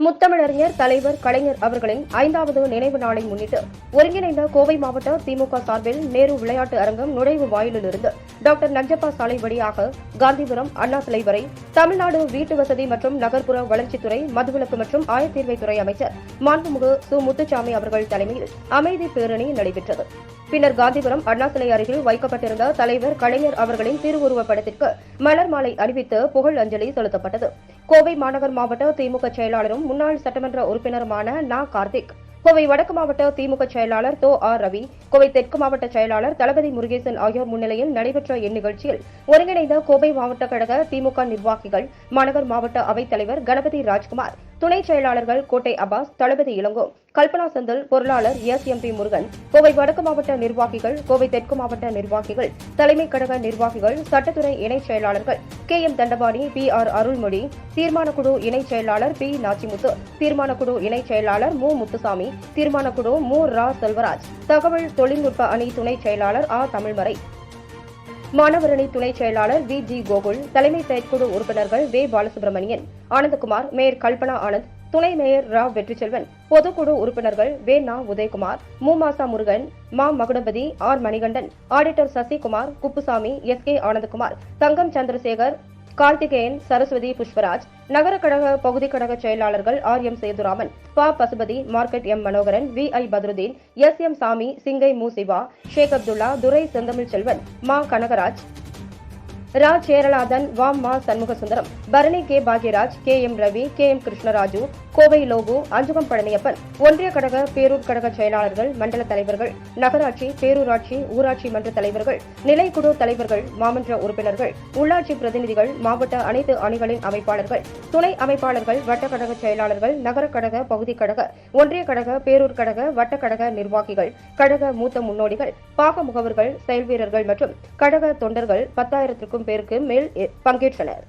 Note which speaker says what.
Speaker 1: முத்தமிழறிஞர் தலைவர் கலைஞர் அவர்களின் ஐந்தாவது நினைவு நாளை முன்னிட்டு ஒருங்கிணைந்த கோவை மாவட்ட திமுக சார்பில் நேரு விளையாட்டு அரங்கம் நுழைவு வாயிலிலிருந்து டாக்டர் நஞ்சப்பா சாலை வழியாக காந்திபுரம் அண்ணா சிலை வரை தமிழ்நாடு வீட்டு வசதி மற்றும் நகர்ப்புற வளர்ச்சித்துறை மதுவிலக்கு மற்றும் ஆயத்தீர்வைத்துறை அமைச்சர் மாண்புமிகு சு. முத்துச்சாமி அவர்கள் தலைமையில் அமைதி பேரணி நடைபெற்றது. பின்னர் காந்திபுரம் அண்ணா சிலை அருகில் வைக்கப்பட்டிருந்த தலைவர் கலைஞர் அவர்களின் திருவுருவப் படத்திற்கு மலர் மாலை அணிவித்து புகழ் அஞ்சலி செலுத்தப்பட்டது. கோவை மாநகர் மாவட்ட திமுக செயலாளரும் முன்னாள் சட்டமன்ற உறுப்பினருமான நா. கார்த்திக் கோவை வடக்கு மாவட்ட திமுக செயலாளர் தோ. ஆர். ரவி கோவை தெற்கு மாவட்ட செயலாளர் தளபதி முருகேசன் ஆகியோர் முன்னிலையில் நடைபெற்ற இந்நிகழ்ச்சியில் ஒருங்கிணைந்த கோவை மாவட்ட கழக திமுக நிர்வாகிகள் மாநகர் மாவட்ட அவைத்தலைவர் கணபதி ராஜ்குமார் துணை செயலாளர்கள் கோட்டை அப்பாஸ் தளபதி இளங்கோ கல்பனா செந்தில் பொருளாளர் S M P Murugan Kovai வடக்கு மாவட்ட நிர்வாகிகள் கோவை தெற்கு மாவட்ட நிர்வாகிகள் தலைமை கழக நிர்வாகிகள் சட்டத்துறை இணைச் செயலாளர்கள் K M Dhandapani P R Arulmozhi தீர்மானக்குழு இணைச் செயலாளர் பி நாச்சிமுத்து தீர்மானக்குழு இணைச் செயலாளர் மு முத்துசாமி தீர்மானக்குழு மு ரா செல்வராஜ் தகவல் தொழில்நுட்ப அணி துணைச் செயலாளர் ஆ தமிழ்மறை மாணவரணி துணை செயலாளர் வி ஜி கோகுல் தலைமை செயற்குழு உறுப்பினர்கள் வே பாலசுப்ரமணியன் ஆனந்தகுமார் மேயர் கல்பனா ஆனந்த் துணை மேயர் ரா வெற்றிச்செல்வன் பொதுக்குழு உறுப்பினர்கள் வே நா உதயகுமார் மு மாசா முருகன் மா Magudapathi R Manikandan auditor Sasikumar Kuppusamy S K Anandakumar Thangam Chandrasekar Karthikeyan Saraswathi Pushparaj நகர கழக பகுதி கழக செயலாளர்கள் ஆர் எம் சேதுராமன் ப. Pasupathi market M Manoharan V. I. Badrudeen S. M. Sami Singai மு சிவா ஷேக் அப்துல்லா துரை செந்தமிழ் செல்வன் மா. கனகராஜ் ரா சேரலாதன் வாம் மா Shanmugasundaram Bharani K Bhagyaraj K M Ravi K M Krishnaraju Kovai Logu Anjugam Palaniappan ஒன்றிய கழக பேரூர் கழக செயலாளர்கள் மண்டல தலைவர்கள் நகராட்சி பேரூராட்சி ஊராட்சி மன்ற தலைவர்கள் நிலைக்குழு தலைவர்கள் மாமன்ற உறுப்பினர்கள் உள்ளாட்சி பிரதிநிதிகள் மாவட்ட அனைத்து அணிகளின் அமைப்பாளர்கள் துணை அமைப்பாளர்கள் வட்டக்கழக செயலாளர்கள் நகர கழக பகுதி கழக ஒன்றிய கழக பேரூர் கழக வட்டக்கழக நிர்வாகிகள் கழக மூத்த முன்னோடிகள் பாக முகவர்கள் செயல்வீரர்கள் மற்றும் கழக தொண்டர்கள் பத்தாயிரத்திற்கும் பேருக்கு மேல் பங்கேற்றனர்.